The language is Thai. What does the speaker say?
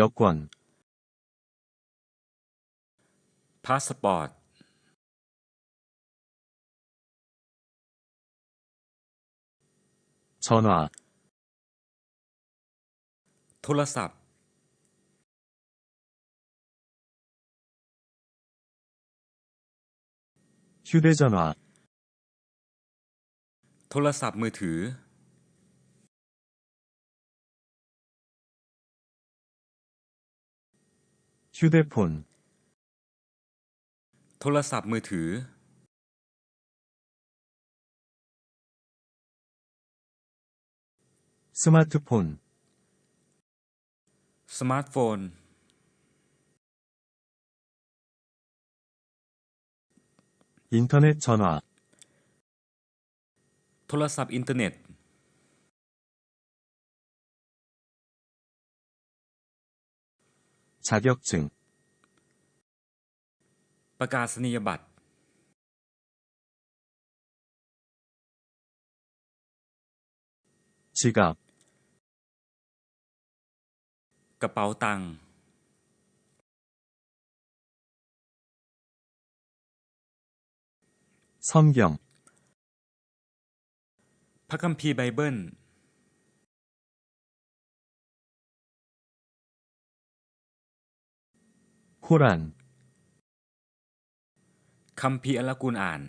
여권, พาสปอร์ต 전화, โทรศัพท์ 휴대전화, โทรศัพท์มือถือ 휴대폰, โทรศัพท์มือถือ 스마트폰, สมาร์ทโฟน 인터넷 전화, โทรศัพท์อินเทอร์เน็ต 자격증, ประกาศนียบัตร 지갑, กระเป๋าตังค์ 성경, พระคัมภีร์ไบเบิล คุรันคำพีอัลกุลอ่าน